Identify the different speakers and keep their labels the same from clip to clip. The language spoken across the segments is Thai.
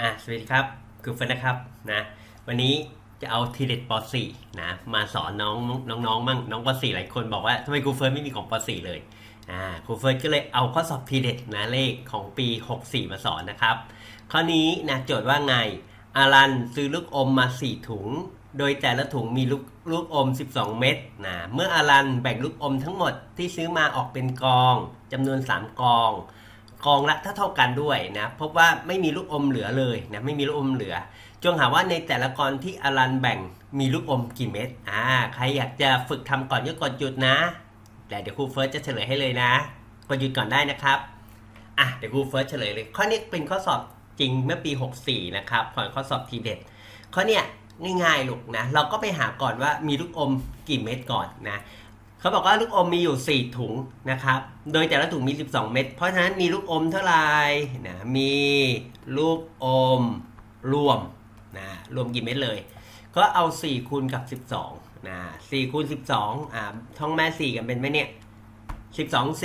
Speaker 1: อะสวัสดีครับคือเฟิร์นนะครับนะวันนี้จะเอาทีเด็ดป .4 นะมาสอนน้องน้องๆมั่งน้องป .4 หลายคนบอกว่าทำไมครูเฟิร์นไม่มีของป .4 เลยอ่าครูเฟิร์นก็เลยเอาข้อสอบทีเด็ดนะเลขของปี 64 มาสอนนะครับข้อนี้นะโจทย์ว่าไงอารันซื้อลูกอมมา 4 ถุง โดยแต่ละถุงมีลูกลูกอม 12 เม็ดนะเมื่ออารันแบ่งลูกอมทั้งหมดที่ซื้อมาออกเป็นกองจำนวน 3 กอง กองละเท่าเท่ากันด้วยนะพบว่าไม่มีลูกอมเหลือเลยนะไม่มีลูกอมเหลือ จงหาว่าในแต่ละกองที่อารันแบ่งมีลูกอมกี่เม็ดอ่าใครอยากจะฝึกทำก่อนก็กดหยุดนะแต่เดี๋ยวครูเฟิร์สจะเฉลยให้เลยนะกดหยุดก่อนได้นะครับอะเดี๋ยวครูเฟิร์สเฉลยเลย ข้อนี้เป็นข้อสอบจริงเมื่อปี 64 นะครับก่อนข้อสอบทีเด็ดข้อเนี้ยง่ายๆลูกนะเราก็ไปหาก่อนว่ามีลูกอมกี่เม็ดก่อนนะ เขาบอกว่าลูกอมมีอยู่ 4 ถุงนะครับ โดยแต่ละถุงมี 12 เม็ด เพราะฉะนั้นมีลูกอมเท่าไหร่นะ มีลูกอมรวมนะรวมกี่เม็ดเลย ก็เอา 4 คูณกับ 12นะ4คูณ 12อ่าท่องแม่ 4 กันเป็นไหมเนี่ย 12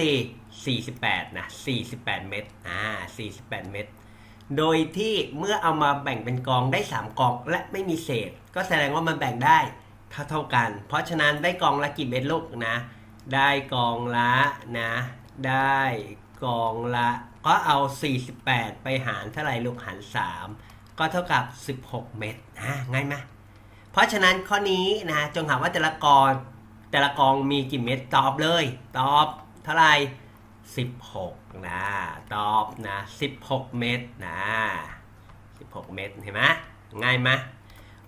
Speaker 1: 4 48นะ48 เม็ดอ่า48 เม็ดโดยที่เมื่อเอามาแบ่งเป็นกองได้ 3 กองและไม่มีเศษ ก็แสดงว่ามันแบ่งได้ เท่าเท่ากัน เพราะฉะนั้นได้กองละกี่เม็ดลูกนะ ได้กองละนะ ได้กองละก็เอา 48 ไปหารเท่าไหร่ลูกหาร 3 ก็เท่ากับ 16 เม็ดอ่าง่ายไหมเพราะฉะนั้นข้อนี้นะจงหาว่าแต่ละกองแต่ละกองมีกี่เม็ดตอบเลย ตอบเท่าไหร่16 นะ ตอบนะ 16 เมตรนะ 16 เมตรเห็นไหมง่ายไหม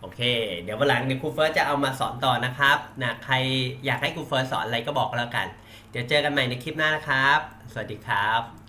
Speaker 1: โอเค เดี๋ยววันหลังเดี๋ยวครูเฟิร์สจะเอามาสอนต่อนะครับนะใครอยากให้ครูเฟิร์สสอนอะไรก็บอกแล้วกัน เดี๋ยวเจอกันใหม่ในคลิปหน้านะครับ สวัสดีครับ